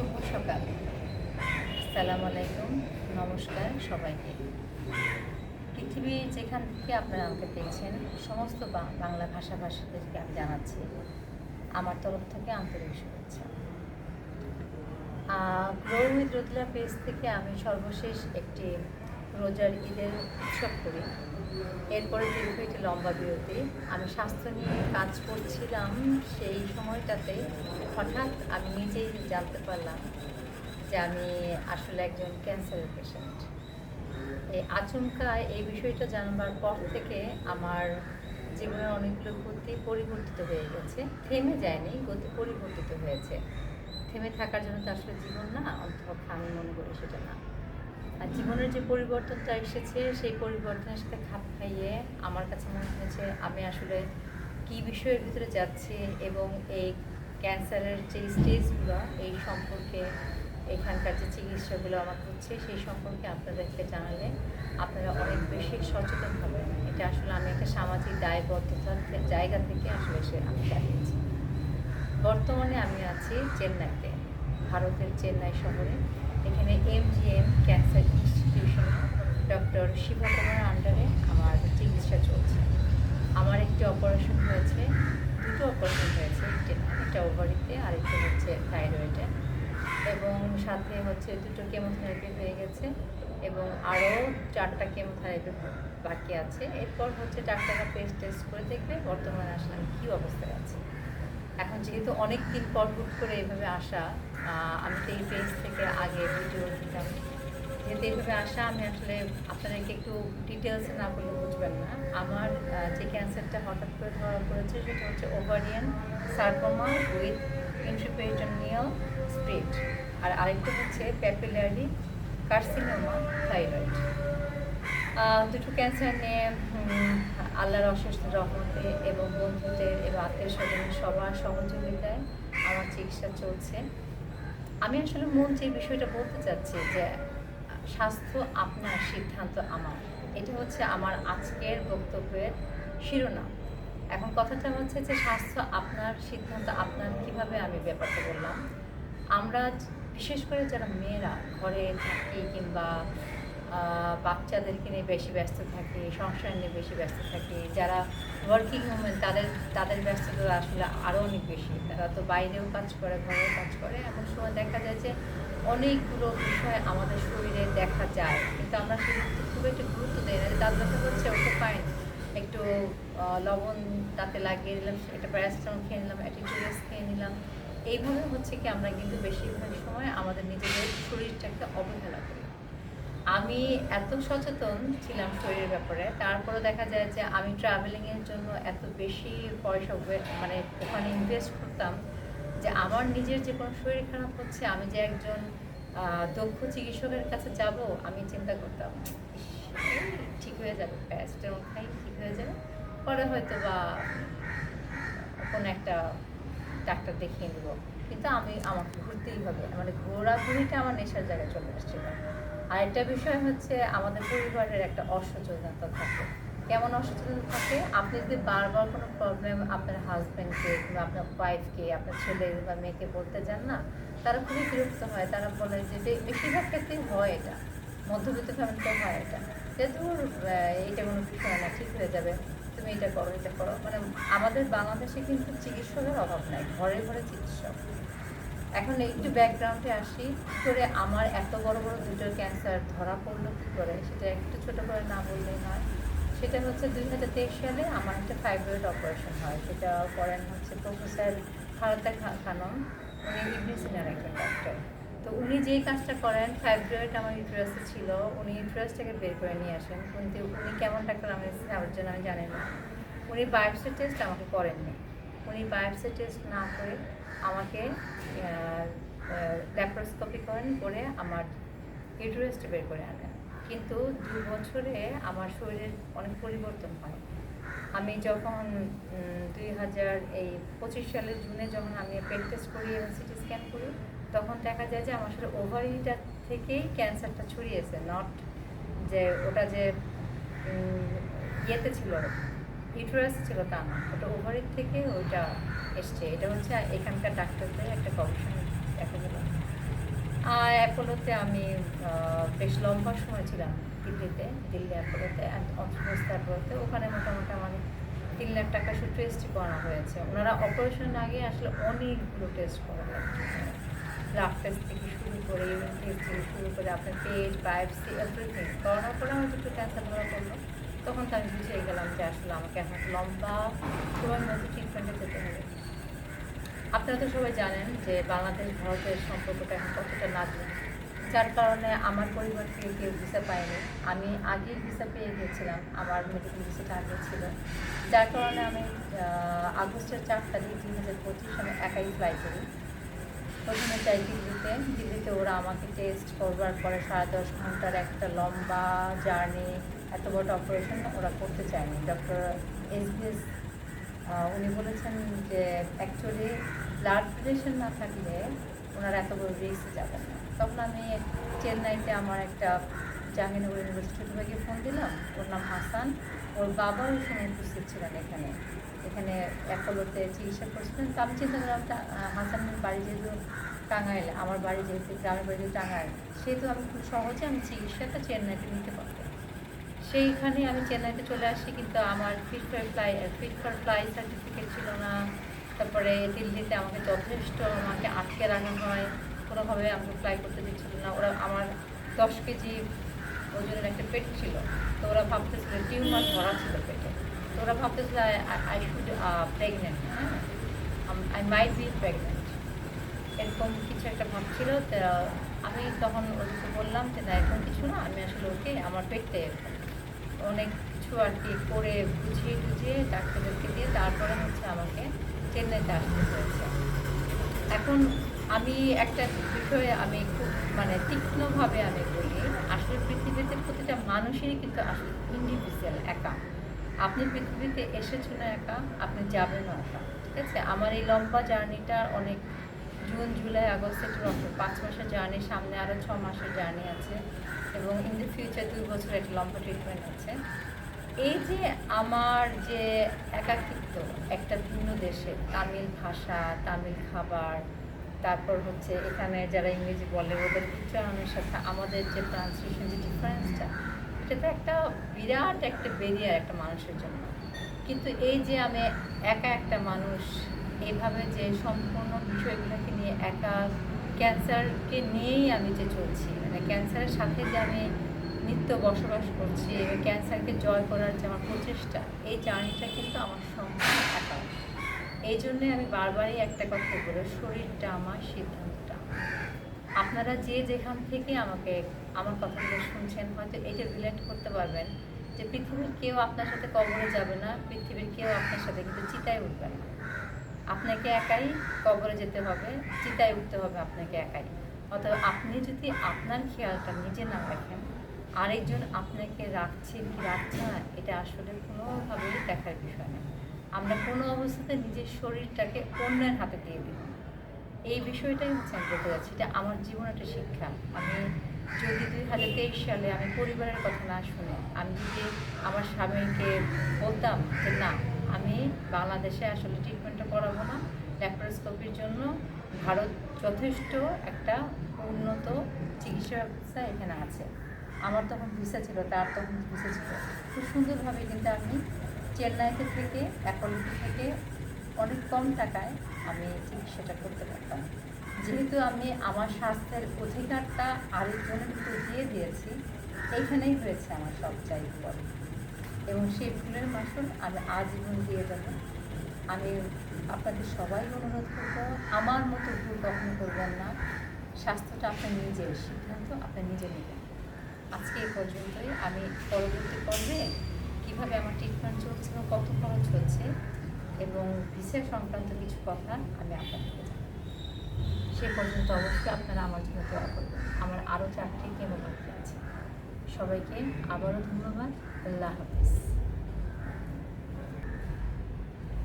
শুভ সকাল। আসসালামু আলাইকুম, নমস্কার সবাইকে। পৃথিবী যেখান থেকে আপনারা আমাকে পেয়েছেন সমস্ত বাংলা ভাষাভাষীদেরকে আমি জানাচ্ছি, আমার তরফ থেকে আন্তরিক শুভেচ্ছা। গ্রো উইথ পেজ থেকে আমি সর্বশেষ একটি রোজার ঈদের উৎসব করি। এরপরে দীর্ঘ একটি লম্বা বিরতি। আমি স্বাস্থ্য নিয়ে কাজ করছিলাম সেই সময়টাতে হঠাৎ আমি নিজেই জানতে পারলাম যে আমি আসলে একজন ক্যান্সারের পেশেন্ট এই আচমকা এই বিষয়টা জানবার পর থেকে আমার জীবনের অনেকগুলো গতি পরিবর্তিত হয়ে গেছে। থেমে যায়নি, গতি পরিবর্তিত হয়েছে। থেমে থাকার জন্য তো আসলে জীবন না, অন্তত আমি মনে করি সেটা না। আর জীবনের যে পরিবর্তনটা এসেছে, সেই পরিবর্তনের সাথে খাপ খাইয়ে আমার কাছে মনে হয়েছে আমি আসলে কি বিষয়ের ভিতরে যাচ্ছি এবং এই ক্যান্সারের যে স্টেজগুলো, এই সম্পর্কে এখানকার যে চিকিৎসাগুলো আমার হচ্ছে, সেই সম্পর্কে আপনাদেরকে জানালে আপনারা অনেক বেশি সচেতন হবেন। এটা আসলে আমি একটা সামাজিক দায়বদ্ধতার জায়গা থেকে আসলে সে আমি জানিয়েছি বর্তমানে আমি আছি চেন্নাইতে, ভারতের চেন্নাই শহরে। এখানে MGM cancer institution doctor Sivakumar আন্ডারে আমার চিকিৎসা চলছে। আমার একটি অপারেশন হয়েছে, দুটো অপারেশন হয়েছে, একটি ওভারিতে আর একটা হচ্ছে থাইরয়েডে এবং সাথে হচ্ছে দুটো কেমোথেরাপি হয়ে গেছে এবং আরও চারটা কেমোথেরাপি বাকি আছে। এরপর হচ্ছে ডাক্তাররা পেস্ট টেস্ট করে দেখবে বর্তমানে আসলে কী অবস্থায় আছি। এখন যেহেতু অনেক দিন পর হুট করে এভাবে আসা আমি তো এই পেজ থেকে আগে ভিডিও দিতাম। যেহেতু এইভাবে আসা, আমি আসলে আপনাদেরকে একটু ডিটেলসে না বলে বুঝবেন না। আমার যে ক্যান্সারটা হঠাৎ করে ধরা পড়েছে সেটা হচ্ছে ovarian sarcoma with intraperitoneal spread আর আরেকটা হচ্ছে প্যাপিলারি কার্সিনোমা থাইরয়েড দুটো ক্যান্সার নিয়ে আল্লাহর অশেষ রহমতে এবং বন্ধুদের এবং আত্মীয় স্বজনের সবার সহযোগিতায় আমার চিকিৎসা চলছে। আমি আসলে মন যে বিষয়টা বলতে চাচ্ছি যে, স্বাস্থ্য আপনার সিদ্ধান্ত আমার। এটা হচ্ছে আমার আজকের বক্তব্যের শিরোনাম। এখন কথাটা হচ্ছে যে, স্বাস্থ্য আপনার সিদ্ধান্ত, আপনার কীভাবে আমি ব্যাপারটা বললাম। আমরা বিশেষ করে যারা মেয়েরা ঘরে থাকি কিংবা বাচ্চাদেরকে নিয়ে বেশি ব্যস্ত থাকে, সংসার নিয়ে বেশি ব্যস্ত থাকে। যারা ওয়ার্কিং উমেন তাদের তাদের ব্যস্ততা আসলে আরও অনেক বেশি। তারা তো বাইরেও কাজ করে, ঘরেও কাজ করে। এমন সময় দেখা যায় যে অনেকগুলো বিষয় আমাদের শরীরে দেখা যায়। কিন্তু আমরা সেগুলো খুব একটু গুরুত্ব দিই না। তার কথা হচ্ছে ওকে ফাইন একটু লবণ তাতে লাগিয়ে দিলাম একটা প্যারাসিটামল খেয়ে নিলাম অ্যাটিটিউডস খেয়ে নিলাম। এইভাবে হচ্ছে কি আমরা কিন্তু বেশিরভাগ সময় আমাদের নিজেদের শরীরটাকে অবহেলা করি। আমি এত সচেতন ছিলাম শরীরের ব্যাপারে তারপরে দেখা যায় যে আমি ট্রাভেলিংয়ের জন্য এত বেশি পয়সা মানে ওখানে ইনভেস্ট করতাম যে আমার নিজের যে কোনো শরীর খারাপ হচ্ছে আমি যে একজন দক্ষ চিকিৎসকের কাছে যাব আমি চিন্তা করতাম "ইস, ঠিক হয়ে যাবে প্যারাসিটামল খাই ঠিক হয়ে যাবে। পরে হয়তো বা কোনো একটা ডাক্তার দেখিয়ে নেব। কিন্তু আমি আমাকে ঘুরতেই হবে মানে ঘোরাঘুরিটা আমার নেশার জায়গায় চলে আসছিল। আরেকটা বিষয় হচ্ছে আমাদের পরিবারের একটা অসচেতনতা থাকে। কেমন অসচেতনতা থাকে? আপনি যদি বারবার কোনো প্রবলেম আপনার হাজব্যান্ডকে কিংবা আপনার ওয়াইফকে আপনার ছেলে বা মেয়েকে বলতে যান না, তারা খুবই বিরক্ত হয়। তারা বলে যে বেশিরভাগ ক্ষেত্রেই হয় এটা। মধ্যবিত্ত ফ্যামিলিতে হয় এটা। যে তোর এইটা কোনো বিষয় না, ঠিক হয়ে যাবে। তুমি এটা করো এটা করো। মানে আমাদের বাংলাদেশে কিন্তু চিকিৎসকের অভাব নাই। ঘরে ঘরে চিকিৎসক। এখন একটু ব্যাকগ্রাউন্ডে আসি। করে আমার এত বড় বড় দুটো ক্যান্সার ধরা পড়ল কী করে? সেটা একটু ছোট করে না বললেই নয়। সেটা হচ্ছে দুই হাজার তেইশ সালে আমার একটা ফাইব্রয়েড অপারেশন হয়। সেটা করেন হচ্ছে প্রফেসর ভারতা খানম। উনি ইবলিসিনার একজন ডাক্তার তো উনি যেই কাজটা করেন ফাইব্রয়েড আমার ইউটারাসে ছিল, উনি ইউটারাসটাকে বের করে নিয়ে আসেন। কিন্তু উনি কেমন ডাক্তার আমি জন্য আমি জানি না। উনি বায়োপসি টেস্ট আমাকে করেননি। উনি বায়োপসি টেস্ট না করে আমাকে ল্যাপ্রোস্কোপি করে আমার ইউটারাসটা বের করে আনেন। কিন্তু দু বছরে আমার শরীরের অনেক পরিবর্তন হয়। আমি যখন দুই হাজার এই পঁচিশ সালের জুনে যখন আমি পেট টেস্ট করি এবং সিটি স্ক্যান করি, তখন দেখা যায় যে আমার আসলে ওভারিটা থেকেই ক্যান্সারটা ছড়িয়েছে নট যে ওটা যে ইয়েতে ছিল ইউটারাস ছিল তা না, ওটা ওভারের থেকে ওইটা এসছে। এটা হচ্ছে এখানকার ডাক্তারদের একটা গবেষণা দেখা গেল। আর অ্যাপোলোতে আমি বেশ লম্বা সময় ছিলাম দিল্লিতে, দিল্লি অ্যাপোলোতে অন্তর্বস্ত অ্যাপোলোতে। ওখানে মোটামুটি আমার তিন লাখ টাকা শুধু টেস্ট করা হয়েছে। ওনারা অপারেশন আগে আসলে অনেকগুলো টেস্ট করা ব্লাড টেস্ট থেকে শুরু করে ইউরিন টেস্ট থেকে শুরু করে, আপনার পেট বায়োপসি এভরিথিং করানোর পরে আমার দুটো ক্যান্সার ধরা পড়ল। তখন তো আমি বুঝে গেলাম যে আসলে আমাকে এখন লম্বা সময়ের মধ্যে ট্রিটমেন্টে যেতে হবে। আপনারা তো সবাই জানেন যে বাংলাদেশ, ভারতের সম্পর্কটা এখন কতটা নাজুক, যার কারণে আমার পরিবার থেকে কেউ ভিসা পায়নি। আমি আগেই ভিসা পেয়ে গিয়েছিলাম, আমার মেডিকেল ভিসাটা আগে ছিল। যার কারণে আমি আগস্টের চার তারিখ দুই হাজার পঁচিশ আমি একাই ফ্লাই করি। প্রথমে যাই দিল্লিতে। দিল্লিতে ওরা আমাকে টেস্ট করবার পরে সাড়ে দশ ঘণ্টার একটা লম্বা জার্নি এত বড় অপারেশন ওরা করতে চায়নি। ডক্টর এসবিএস উনি বলেছেন যে অ্যাকচুয়ালি ব্লাড প্রেশার না থাকলে ওনারা এত বড় রিস্ক যাবেন না। তখন আমি চেন্নাইতে আমার একটা জাহাঙ্গীরনগর ইউনিভার্সিটি ভাইকে ফোন দিলাম। ওর নাম হাসান। ওর বাবা ওই সময় উপস্থিত ছিলেন এখানে। এখানে অ্যাপোলোতে চিকিৎসা করছিলেন। তো আমি চিন্তা করলাম হাসানের বাড়ি যেহেতু টাঙ্গাইল, আমার বাড়ি যেহেতু গ্রামের বাড়ি যেহেতু টাঙ্গাইল, সেহেতু আমি খুব সহজে আমি চিকিৎসাটা চেন্নাইতে নিতে পারতাম সেইখানে আমি চেন্নাইতে চলে আসি, কিন্তু আমার fit for fly fit for fly certificate ছিল না। তারপরে দিল্লিতে আমাকে যথেষ্ট আমাকে আটকে রাখা হয়। কোনোভাবে আমাকে ফ্লাই করতে দিচ্ছিল না। ওরা আমার দশ কেজি ওজনের একটা পেট ছিল। তো ওরা ভাবতেছিল, টিউমার ধরা ছিল পেটে। তো ওরা ভাবতেছিল আই শুড প্রেগনেন্ট হ্যাঁ? আই মাইট বি প্রেগনেন্ট এরকম কিছু একটা ভাবছিল। আমি তখন ওদেরকে বললাম যে, না, এরকম কিছু না। আমি আসলে ওকে, আমার পেটে অনেক কিছু আর কি করে বুঝিয়ে টুঝিয়ে ডাক্তারদেরকে দিয়ে তারপরে হচ্ছে আমাকে চেন্নাইতে আসতে হয়েছে। এখন আমি একটা বিষয়ে আমি খুব মানে তীক্ষ্ণভাবে আমি বলি, আসলে পৃথিবীতে প্রতিটা মানুষেরই কিন্তু আসলে ইন্ডিভিজুয়াল একা। আপনি পৃথিবীতে এসেছেন একা, আপনি যাবেনও একা, ঠিক আছে? আমার এই লম্বা জার্নিটা অনেক জুন, জুলাই, আগস্ট সেপ্টেম্বর পাঁচ মাসের জার্নি সামনে আরও ছ মাসের জার্নি আছে। এবং ইন দ্য ফিউচার দুই বছর একটা লম্বা ট্রিটমেন্ট আছে। এই যে আমার যে একাকিত্ব একটা ভিন্ন দেশে, তামিল ভাষা, তামিল খাবার, তারপর হচ্ছে এখানে যারা ইংরেজি বলে, ওদের উচ্চারণের সাথে আমাদের যে ট্রান্সলেশন যে ডিফারেন্সটা এটা তো একটা বিরাট একটা বেরিয়ার একটা মানুষের জন্য। কিন্তু এই যে আমি একা একটা মানুষ এইভাবে যে সম্পূর্ণ বিষয়গুলোকে নিয়ে একা ক্যান্সারকে নিয়েই আমি যে চলছি। মানে ক্যান্সারের সাথে যে আমি নিত্য বসবাস করছি এবং ক্যান্সারকে জয় করার যে আমার প্রচেষ্টা, এই জার্নিটা কিন্তু আমার সম্পূর্ণ একা। এই জন্যে আমি বারবারই একটা কথা বলি, শরীরটা আমার, সিদ্ধান্তটা আপনারা যে যেখান থেকে আমাকে, আমার কথাগুলো শুনছেন, হয়তো এটা রিলেট করতে পারবেন যে পৃথিবীর কেউ আপনার সাথে কবরে যাবে না, পৃথিবীর কেউ আপনার সাথে কিন্তু চিতায় উঠবে না। আপনাকে একাই কবরে যেতে হবে, চিতায় উঠতে হবে আপনাকে একাই। অথবা আপনি যদি আপনার খেয়ালটা নিজে না রাখেন, আরেকজন আপনাকে রাখছে কি রাখছে না, এটা আসলে কোনোভাবেই দেখার বিষয় না। আমরা কোনো অবস্থাতে নিজের শরীরটাকে অন্যের হাতে দিয়ে না। এই বিষয়টাই হচ্ছে আমি বলতে যাচ্ছি এটা আমার জীবন একটা শিক্ষা। আমি যদি দুই হাজার তেইশ সালে আমি পরিবারের কথা না শুনে, আমি যদি আমার স্বামীকে বলতাম যে না আমি বাংলাদেশে আসলে ট্রিটমেন্টটা করাবো না। ল্যাপারোস্কোপির জন্য ভারত যথেষ্ট একটা উন্নত চিকিৎসা ব্যবস্থা এখানে আছে। আমার তখন ভিসা ছিল, তার তখন ভিসা ছিল। খুব সুন্দরভাবে কিন্তু আমি চেন্নাইতে থেকে, অ্যাপোলোতে থেকে অনেক কম টাকায় আমি চিকিৎসাটা করতে পারতাম। যেহেতু আমি আমার স্বাস্থ্যের অধিকারটা আরেকজনের দিয়ে দিয়েছি, এইখানেই হয়েছে আমার সব বড়। এবং সেই ফুলের মাসুল আমি আজীবন দিয়ে দেব। আমি আপনাদের সবাই অনুরোধ করব, আমার মতো ভুল কখনো করবেন না। স্বাস্থ্যটা আপনার নিজের সিদ্ধান্ত আপনি নিজে নেবেন। আজকে এই পর্যন্তই। আমি পরবর্তী পর্বে কীভাবে আমার ট্রিটমেন্ট চলছে এবং কত খরচ হচ্ছে এবং ভিসা সংক্রান্ত কিছু কথা আমি আপনাদেরকে জানাব। সে পর্যন্ত অবশ্যই আপনারা আমার জন্য দোয়া করবেন। আমার আরও চারটি কেমন আছে। সবাইকে আবারও ধন্যবাদ। আল্লাহ হাফিজ।